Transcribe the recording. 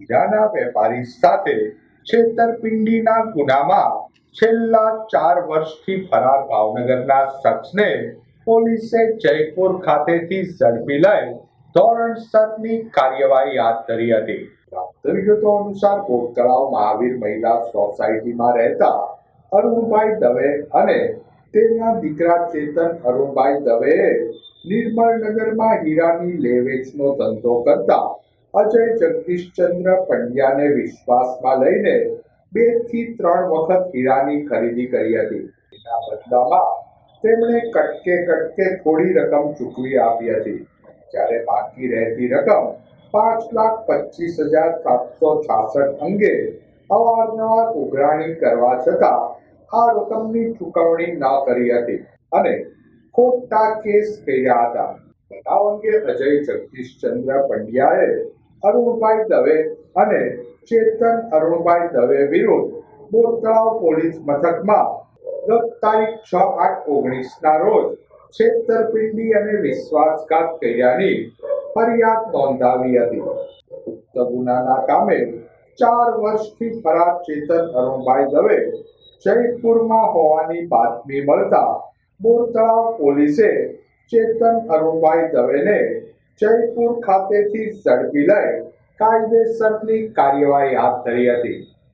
હીરાના વેપારી સાથે છેતરપિંડીના ગુનામાં છેલ્લા ચાર વર્ષથી ફરાર ભાવનગરના શખ્સને પોલીસે જયપુર ખાતેથી ઝડપી લઈ ધોરણસરની કાર્યવાહી હાથ ધરી હતી. પ્રાપ્ત વિગતો અનુસાર કોટ મહાવીર મહિલા સોસાયટીમાં રહેતા અરુણભાઈ દવે અને તેમના દીકરા ચેતન અરુણભાઈ દવેએ નિર્મળનગરમાં હીરાની લે ધંધો કરતા અજય જગદીશચંદ્ર પંડ્યાને વિશ્વાસમાં લઈને બેથી ત્રણ વખત હીરાની ખરીદી કરી હતી. એના બદલામાં તેમણે કટકે કટકે થોડી રકમ ચૂકવી આપી હતી. જ્યારે બાકી રહેતી રકમ પાંચ લાખ પચીસ હજાર સાતસો છાસઠ અંગે અવારનવાર ઉઘરાણી કરવા છતાં આ રકમની ચૂકવણી ન કરી હતી અને ખોટા કેસ કર્યા હતા. બનાવ અંગે અજય જગદીશચંદ્ર પંડ્યાએ અરુણભાઈ દવે અને ચેતન અરુણભાઈ દવે વિરુદ્ધ બોરતળાવ પોલીસ મથકમાં ગત તારીખ છ આઠ ઓગણીસના રોજ છેતરપિંડી અને વિશ્વાસઘાત કર્યાની ફરિયાદ નોંધાવી હતી. ઉક્ત ગુનાના કામે ચાર વર્ષથી ફરાર ચેતન અરુણભાઈ દવે જયપુરમાં હોવાની બાતમી મળતા બોરતળાવ પોલીસે ચેતન અરુણભાઈ દવેને જયપુર ખાતેથી ઝડપી લઈ કાયદેસરની કાર્યવાહી હાથ ધરી હતી.